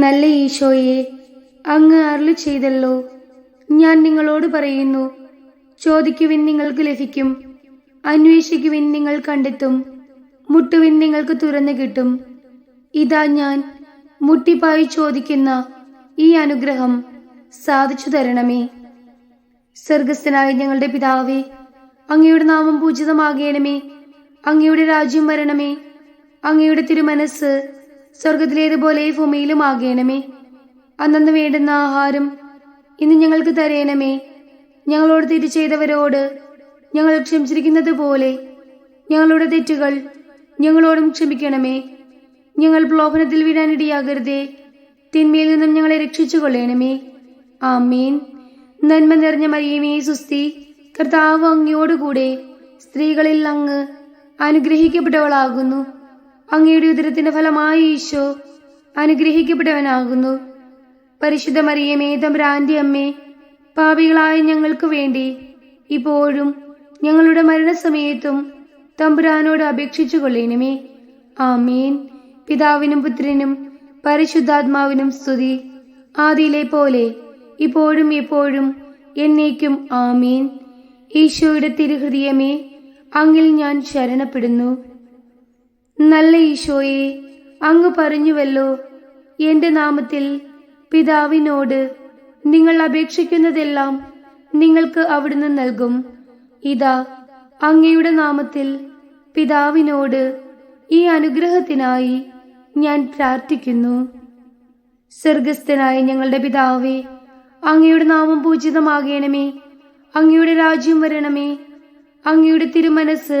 നല്ല ഈശോയെ അങ്ങ് അരുളി ചെയ്തല്ലോ. ഞാൻ നിങ്ങളോട് പറയുന്നു ചോദിക്കുവിൻ നിങ്ങൾക്ക് ലഭിക്കും അന്വേഷിക്കുവിൻ നിങ്ങൾ കണ്ടെത്തും മുട്ടുവിൻ നിങ്ങൾക്ക് തുറന്നു കിട്ടും. ഇതാ ഞാൻ മുട്ടിപ്പായി ചോദിക്കുന്ന ഈ അനുഗ്രഹം സാധിച്ചു തരണമേ. സ്വർഗസ്ഥനായ ഞങ്ങളുടെ പിതാവേ അങ്ങയുടെ നാമം പൂജിതമാകണമേ അങ്ങയുടെ രാജ്യം വരണമേ അങ്ങയുടെ തിരുമനസ് സ്വർഗത്തിലേതുപോലെ ഭൂമിയിലും ആകേണമേ. അന്നന്ന് വേണ്ടുന്ന ആഹാരം ഇന്ന് ഞങ്ങൾക്ക് തരേണമേ. ഞങ്ങളോട് തെറ്റ് ചെയ്തവരോട് ഞങ്ങൾ ക്ഷമിച്ചിരിക്കുന്നത് പോലെ ഞങ്ങളുടെ തെറ്റുകൾ ഞങ്ങളോടും ക്ഷമിക്കണമേ. ഞങ്ങൾ പ്രലോഭനത്തിൽ വീഴാനിടയാകരുതേ തിന്മയിൽ നിന്നും ഞങ്ങളെ രക്ഷിച്ചു കൊള്ളണമേ ആമീൻ. നന്മ നിറഞ്ഞ മറിയമേ സുസ്തി. കർത്താവ് അങ്ങയോടുകൂടെ സ്ത്രീകളിൽ അങ്ങ് അനുഗ്രഹിക്കപ്പെട്ടവളാകുന്നു. അങ്ങയുടെ ഉദരത്തിന്റെ ഫലമായി ഈശോ അനുഗ്രഹിക്കപ്പെട്ടവനാകുന്നു പരിശുദ്ധ മറിയമേ തമ്പ്രാന്റെ അമ്മേ പാപികളായ ഞങ്ങൾക്ക് വേണ്ടി ഇപ്പോഴും ഞങ്ങളുടെ മരണസമയത്തും തമ്പുരാനോട് അപേക്ഷിച്ചു കൊള്ളണമേ ആമീൻ. പിതാവിനും പുത്രനും പരിശുദ്ധാത്മാവിനും സ്തുതി. ആദിയിലെ പോലെ ഇപ്പോഴും എപ്പോഴും എന്നേക്കും ആമീൻ. ഈശോയുടെ തിരുഹൃദയമേ അങ്ങിൽ ഞാൻ ശരണപ്പെടുന്നു. നല്ല ഈശോയെ അങ്ങ് പറഞ്ഞുവല്ലോ എന്റെ നാമത്തിൽ പിതാവിനോട് നിങ്ങൾ അപേക്ഷിക്കുന്നതെല്ലാം നിങ്ങൾക്ക് അവിടുന്ന് നൽകും. ഇതാ അങ്ങയുടെ നാമത്തിൽ പിതാവിനോട് ഈ അനുഗ്രഹത്തിനായി ഞാൻ പ്രാർത്ഥിക്കുന്നു. സ്വർഗസ്ഥനായ ഞങ്ങളുടെ പിതാവേ അങ്ങയുടെ നാമം പൂജിതമാകണമേ അങ്ങയുടെ രാജ്യം വരണമേ അങ്ങയുടെ തിരുമനസ്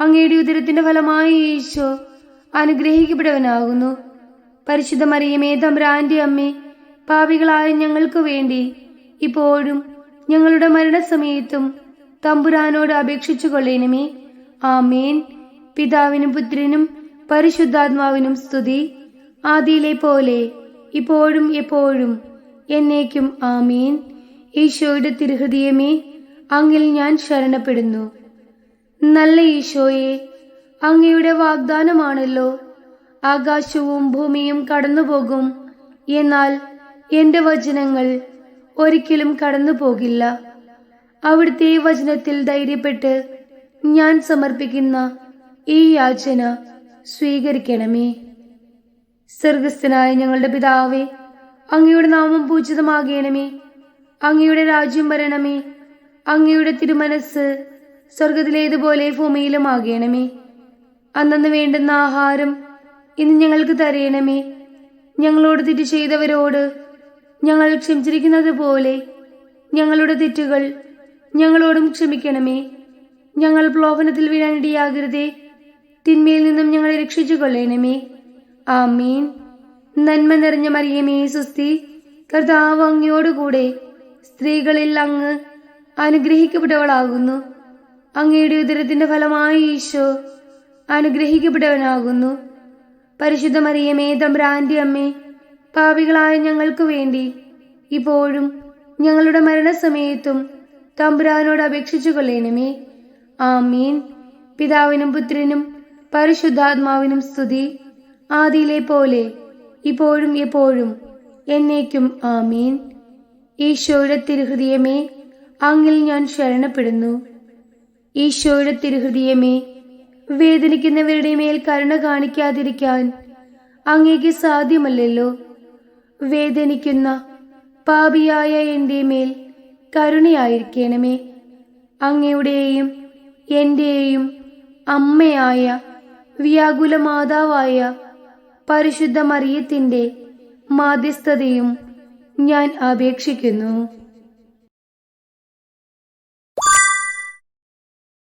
അങ്ങയുടെ ഉദരത്തിന്റെ ഫലമായി ഈശോ അനുഗ്രഹിക്കപ്പെടവനാകുന്നു പരിശുദ്ധ മറിയമേ തമ്പ്രാന്റെ അമ്മേ പാവികളായ ഞങ്ങൾക്ക് വേണ്ടി ഇപ്പോഴും ഞങ്ങളുടെ മരണസമയത്തും തമ്പുരാനോട് അപേക്ഷിച്ചു കൊള്ളണമേ. ആമേൻ. പിതാവിനും പുത്രനും പരിശുദ്ധാത്മാവിനും സ്തുതി. ആദിയിലെ പോലെ ഇപ്പോഴും എപ്പോഴും എന്നേക്കും ആമീൻ. ഈശോയുടെ തിരുഹൃദയമേ അങ്ങിൽ ഞാൻ ശരണപ്പെടുന്നു. നല്ല ഈശോയെ അങ്ങയുടെ വാഗ്ദാനമാണല്ലോ. ആകാശവും ഭൂമിയും കടന്നുപോകും. എന്നാൽ എന്റെ വചനങ്ങൾ ഒരിക്കലും കടന്നു പോകില്ല അവിടുത്തെ വചനത്തിൽ ധൈര്യപ്പെട്ട് ഞാൻ സമർപ്പിക്കുന്ന ഈ യാചന സ്വീകരിക്കണമേ. സ്വർഗസ്ഥനായ ഞങ്ങളുടെ പിതാവേ അങ്ങയുടെ നാമം പൂജിതമാകേണമേ. അങ്ങയുടെ രാജ്യം വരണമേ. അങ്ങയുടെ തിരുമനസ് സ്വർഗത്തിലേതുപോലെ ഭൂമിയിലും ആകേണമേ. അന്നു വേണ്ടുന്ന ആഹാരം ഇന്ന് ഞങ്ങൾക്ക് തരയണമേ ഞങ്ങളോട് തെറ്റ് ചെയ്തവരോട് ഞങ്ങൾ ക്ഷമിച്ചിരിക്കുന്നത് പോലെ ഞങ്ങളുടെ തെറ്റുകൾ ഞങ്ങളോടും ക്ഷമിക്കണമേ. ഞങ്ങൾ പ്രലോഭനത്തിൽ വീഴാനിടയാകരുതേ തിന്മയിൽ നിന്നും ഞങ്ങളെ രക്ഷിച്ചു കൊള്ളണമേ ആമീൻ. നന്മ നിറഞ്ഞ മറിയമേ സുസ്തി. കർത്താവ് അങ്ങയോടുകൂടെ സ്ത്രീകളിൽ അങ്ങ് അനുഗ്രഹിക്കപ്പെട്ടവളാകുന്നു. അങ്ങയുടെ ഉദരത്തിന്റെ ഫലമായി ഈശോ അനുഗ്രഹിക്കപ്പെട്ടവനാകുന്നു. പരിശുദ്ധ മറിയമേ തമ്പ്രാന്റെ അമ്മേ പാപികളായ ഞങ്ങൾക്ക് വേണ്ടി ഇപ്പോഴും ഞങ്ങളുടെ മരണസമയത്തും തമ്പുരാനോട് അപേക്ഷിച്ചു കൊള്ളണമേ ആമീൻ. പിതാവിനും പുത്രനും പരിശുദ്ധാത്മാവിനും സ്തുതി. ആദിയിലെ പോലെ ഇപ്പോഴും എപ്പോഴും എന്നേക്കും ആമീൻ. ഈശോയുടെ തിരുഹൃദയമേ അങ്ങിൽ ഞാൻ ശരണപ്പെടുന്നു. ഈശോയുടെ തിരുഹൃദയമേ വേദനിക്കുന്നവരുടെ മേൽ കരുണ കാണിക്കാതിരിക്കാൻ അങ്ങേക്ക് സാധ്യമല്ലല്ലോ. വേദനിക്കുന്ന പാപിയായ എന്റെ മേൽ കരുണയായിരിക്കണമേ. അങ്ങയുടെയും എന്റെയും അമ്മയായ വ്യാകുല മാതാവായ പരിശുദ്ധ മറിയത്തിന്റെ മാധ്യസ്ഥതയും ഞാൻ അപേക്ഷിക്കുന്നു.